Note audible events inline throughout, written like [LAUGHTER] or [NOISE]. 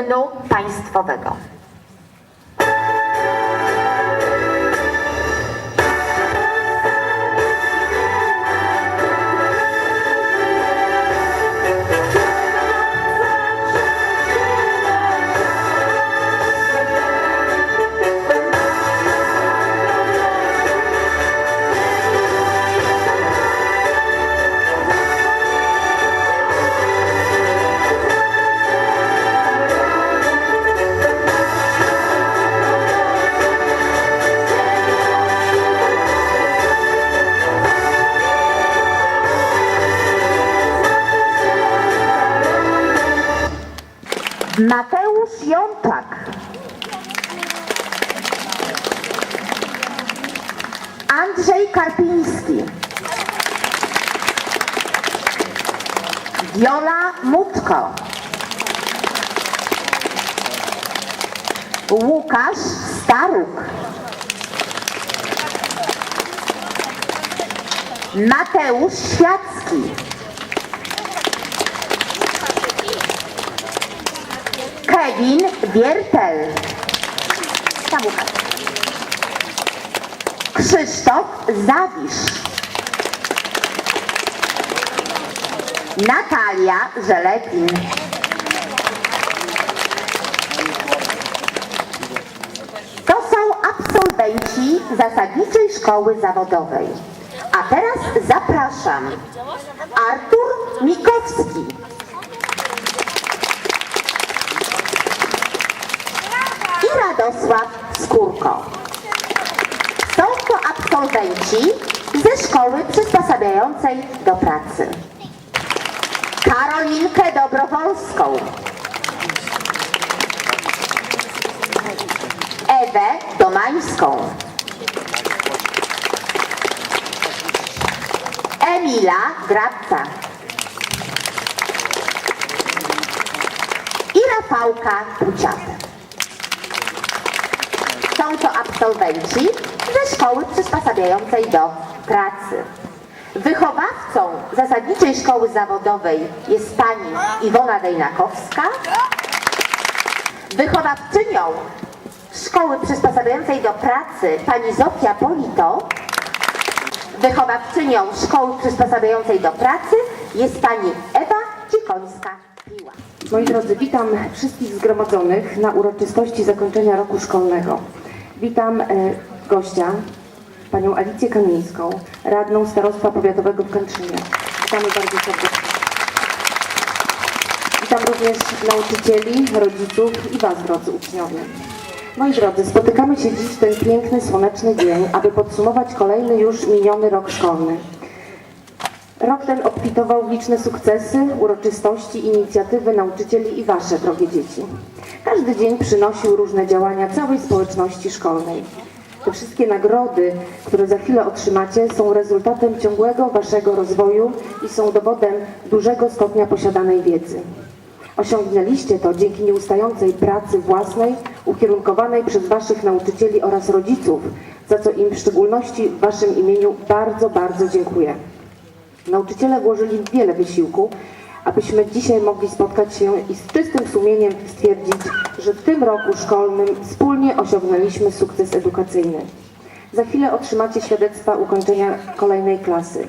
hymnu państwowego. Mateusz Jączak. Andrzej Karpiński. Wiola Mutko. Łukasz Staruk. Mateusz Świacki. Kevin Łukasz. Krzysztof Zawisz. Natalia Żelepin. To są absolwenci zasadniczej szkoły zawodowej. A teraz zapraszam Artur Mikowski. i Radosław Skórko. Są to absolwenci ze szkoły przysposabiającej do pracy. Karolinkę Dobrowolską. Ewę Domańską. Emila Grabca. I Rafałka Puciatę. Są to absolwenci ze szkoły przysposabiającej do pracy. Wychowawcą zasadniczej szkoły zawodowej jest pani Iwona Dejnakowska. Wychowawczynią szkoły przysposabiającej do pracy pani Zofia Polito. Wychowawczynią szkoły przysposabiającej do pracy jest pani Ewa Cikońska-Piła. Moi drodzy, witam wszystkich zgromadzonych na uroczystości zakończenia roku szkolnego. Witam e, gościa, panią Alicję Kamińską, radną Starostwa Powiatowego w Kętrzynie. Witamy bardzo serdecznie. Witam również nauczycieli, rodziców i Was, drodzy uczniowie. Moi drodzy, spotykamy się dziś w ten piękny, słoneczny dzień, aby podsumować kolejny już miniony rok szkolny. Rok ten obfitował liczne sukcesy, uroczystości, inicjatywy nauczycieli i Wasze, drogie dzieci. Każdy dzień przynosił różne działania całej społeczności szkolnej. Te wszystkie nagrody, które za chwilę otrzymacie, są rezultatem ciągłego Waszego rozwoju i są dowodem dużego stopnia posiadanej wiedzy. Osiągnęliście to dzięki nieustającej pracy własnej, ukierunkowanej przez Waszych nauczycieli oraz rodziców, za co im w szczególności w Waszym imieniu bardzo, bardzo dziękuję. Nauczyciele włożyli wiele wysiłku, abyśmy dzisiaj mogli spotkać się i z czystym sumieniem stwierdzić, że w tym roku szkolnym wspólnie osiągnęliśmy sukces edukacyjny. Za chwilę otrzymacie świadectwa ukończenia kolejnej klasy.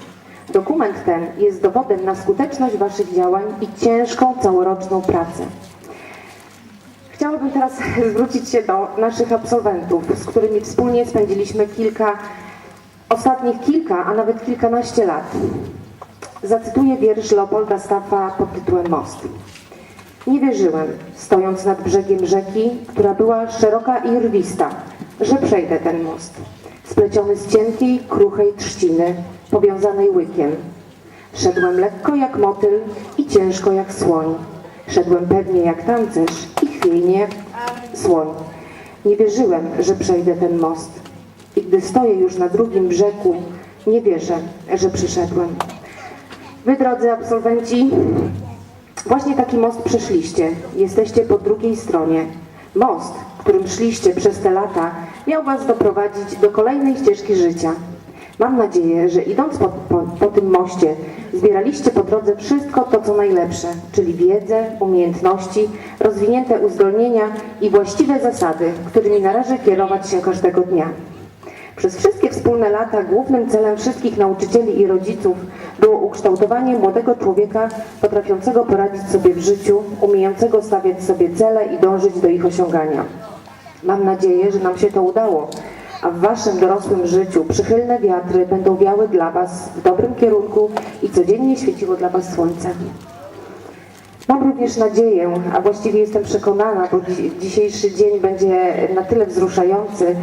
Dokument ten jest dowodem na skuteczność Waszych działań i ciężką całoroczną pracę. Chciałabym teraz [LAUGHS] zwrócić się do naszych absolwentów, z którymi wspólnie spędziliśmy kilka, ostatnich kilka, a nawet kilkanaście lat. Zacytuję wiersz Leopolda Staffa pod tytułem Most. Nie wierzyłem, stojąc nad brzegiem rzeki, która była szeroka i rwista, że przejdę ten most, spleciony z cienkiej, kruchej trzciny, powiązanej łykiem. Szedłem lekko jak motyl i ciężko jak słoń. Szedłem pewnie jak tancerz i chwiejnie jak słoń. Nie wierzyłem, że przejdę ten most. I gdy stoję już na drugim brzegu, nie wierzę, że przyszedłem. Wy, drodzy absolwenci, właśnie taki most przeszliście. Jesteście po drugiej stronie. Most, którym szliście przez te lata, miał was doprowadzić do kolejnej ścieżki życia. Mam nadzieję, że idąc po, po, po tym moście, zbieraliście po drodze wszystko to, co najlepsze, czyli wiedzę, umiejętności, rozwinięte uzdolnienia i właściwe zasady, którymi należy kierować się każdego dnia. Przez wszystkie wspólne lata głównym celem wszystkich nauczycieli i rodziców było ukształtowanie młodego człowieka potrafiącego poradzić sobie w życiu, umiejącego stawiać sobie cele i dążyć do ich osiągania. Mam nadzieję, że nam się to udało, a w Waszym dorosłym życiu przychylne wiatry będą wiały dla Was w dobrym kierunku i codziennie świeciło dla Was słońce. Mam również nadzieję, a właściwie jestem przekonana, bo dzi- dzisiejszy dzień będzie na tyle wzruszający,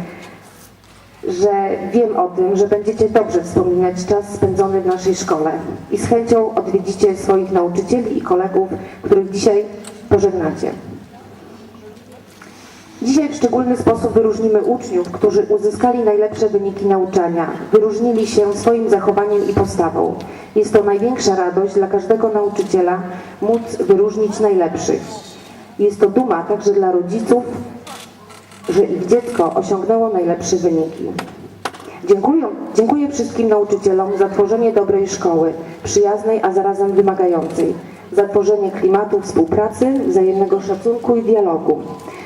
że wiem o tym, że będziecie dobrze wspominać czas spędzony w naszej szkole i z chęcią odwiedzicie swoich nauczycieli i kolegów, których dzisiaj pożegnacie. Dzisiaj w szczególny sposób wyróżnimy uczniów, którzy uzyskali najlepsze wyniki nauczania, wyróżnili się swoim zachowaniem i postawą. Jest to największa radość dla każdego nauczyciela móc wyróżnić najlepszych. Jest to duma także dla rodziców, dziecko osiągnęło najlepsze wyniki. Dziękuję, dziękuję wszystkim nauczycielom za tworzenie dobrej szkoły, przyjaznej, a zarazem wymagającej, za tworzenie klimatu współpracy, wzajemnego szacunku i dialogu.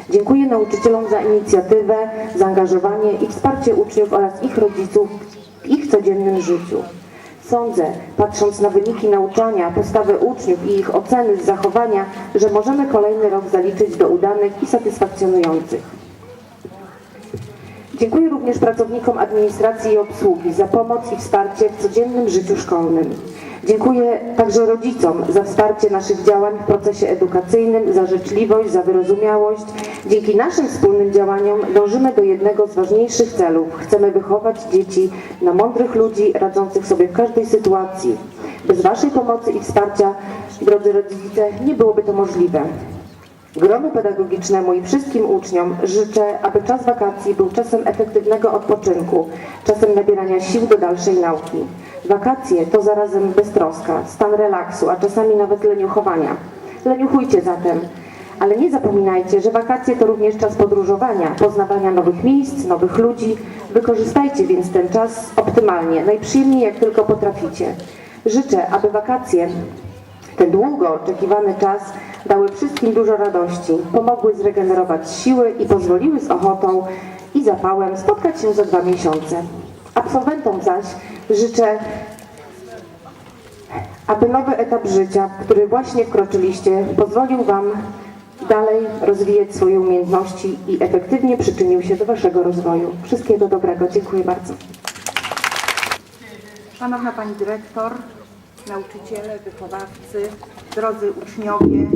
Dziękuję nauczycielom za inicjatywę, zaangażowanie i wsparcie uczniów oraz ich rodziców w ich codziennym życiu. Sądzę, patrząc na wyniki nauczania, postawę uczniów i ich oceny z zachowania, że możemy kolejny rok zaliczyć do udanych i satysfakcjonujących. Dziękuję również pracownikom administracji i obsługi za pomoc i wsparcie w codziennym życiu szkolnym. Dziękuję także rodzicom za wsparcie naszych działań w procesie edukacyjnym, za życzliwość, za wyrozumiałość. Dzięki naszym wspólnym działaniom dążymy do jednego z ważniejszych celów. Chcemy wychować dzieci na mądrych ludzi radzących sobie w każdej sytuacji. Bez Waszej pomocy i wsparcia, drodzy rodzice, nie byłoby to możliwe. Gronu pedagogicznemu i wszystkim uczniom życzę, aby czas wakacji był czasem efektywnego odpoczynku, czasem nabierania sił do dalszej nauki. Wakacje to zarazem beztroska, stan relaksu, a czasami nawet leniuchowania. Leniuchujcie zatem, ale nie zapominajcie, że wakacje to również czas podróżowania, poznawania nowych miejsc, nowych ludzi. Wykorzystajcie więc ten czas optymalnie, najprzyjemniej jak tylko potraficie. Życzę, aby wakacje ten długo oczekiwany czas dały wszystkim dużo radości, pomogły zregenerować siły i pozwoliły z ochotą i zapałem spotkać się za dwa miesiące. Absolwentom zaś życzę, aby nowy etap życia, w który właśnie wkroczyliście, pozwolił Wam dalej rozwijać swoje umiejętności i efektywnie przyczynił się do Waszego rozwoju. Wszystkiego dobrego. Dziękuję bardzo. Szanowna Pani Dyrektor, nauczyciele, wychowawcy, drodzy uczniowie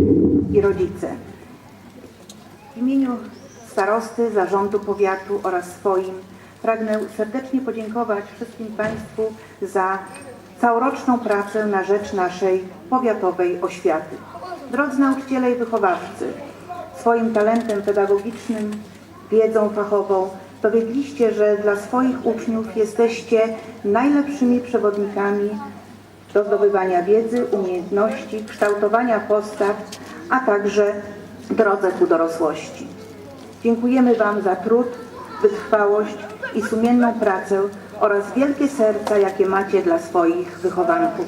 i rodzice. W imieniu starosty, zarządu powiatu oraz swoim pragnę serdecznie podziękować wszystkim Państwu za całoroczną pracę na rzecz naszej powiatowej oświaty. Drodzy nauczyciele i wychowawcy, swoim talentem pedagogicznym, wiedzą fachową dowiedliście, że dla swoich uczniów jesteście najlepszymi przewodnikami do zdobywania wiedzy, umiejętności, kształtowania postaw, a także drodze ku dorosłości. Dziękujemy Wam za trud, wytrwałość i sumienną pracę oraz wielkie serca, jakie macie dla swoich wychowanków.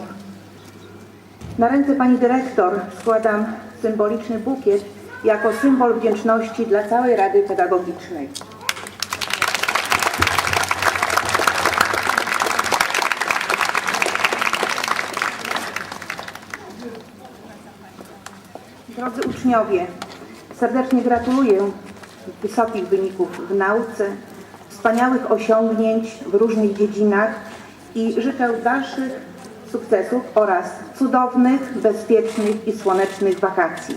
Na ręce Pani Dyrektor składam symboliczny bukiet jako symbol wdzięczności dla całej Rady Pedagogicznej. Uczniowie, serdecznie gratuluję wysokich wyników w nauce, wspaniałych osiągnięć w różnych dziedzinach i życzę dalszych sukcesów oraz cudownych, bezpiecznych i słonecznych wakacji.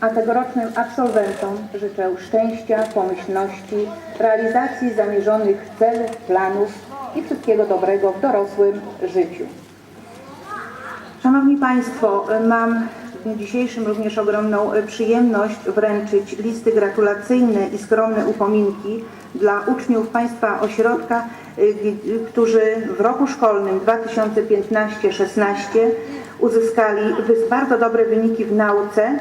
A tegorocznym absolwentom życzę szczęścia, pomyślności, realizacji zamierzonych celów, planów i wszystkiego dobrego w dorosłym życiu. Szanowni Państwo, mam dniu dzisiejszym również ogromną e, przyjemność wręczyć listy gratulacyjne i skromne upominki dla uczniów Państwa ośrodka, g- którzy w roku szkolnym 2015-16 uzyskali bardzo dobre wyniki w nauce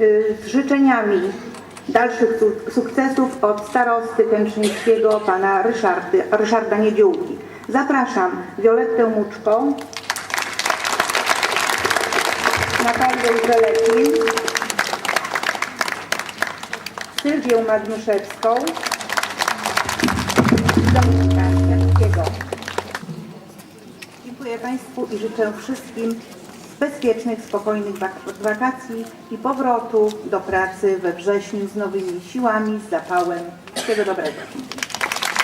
y, z życzeniami dalszych su- sukcesów od starosty Kęcznickiego pana Ryszardy, Ryszarda Niedziółki. Zapraszam Violettę Muczko, Żelekin, Sylwię Magnuszewską Dominika Jackiego. Dziękuję Państwu i życzę wszystkim bezpiecznych, spokojnych wak- wakacji i powrotu do pracy we wrześniu z nowymi siłami, z zapałem. Wszystkiego dobrego.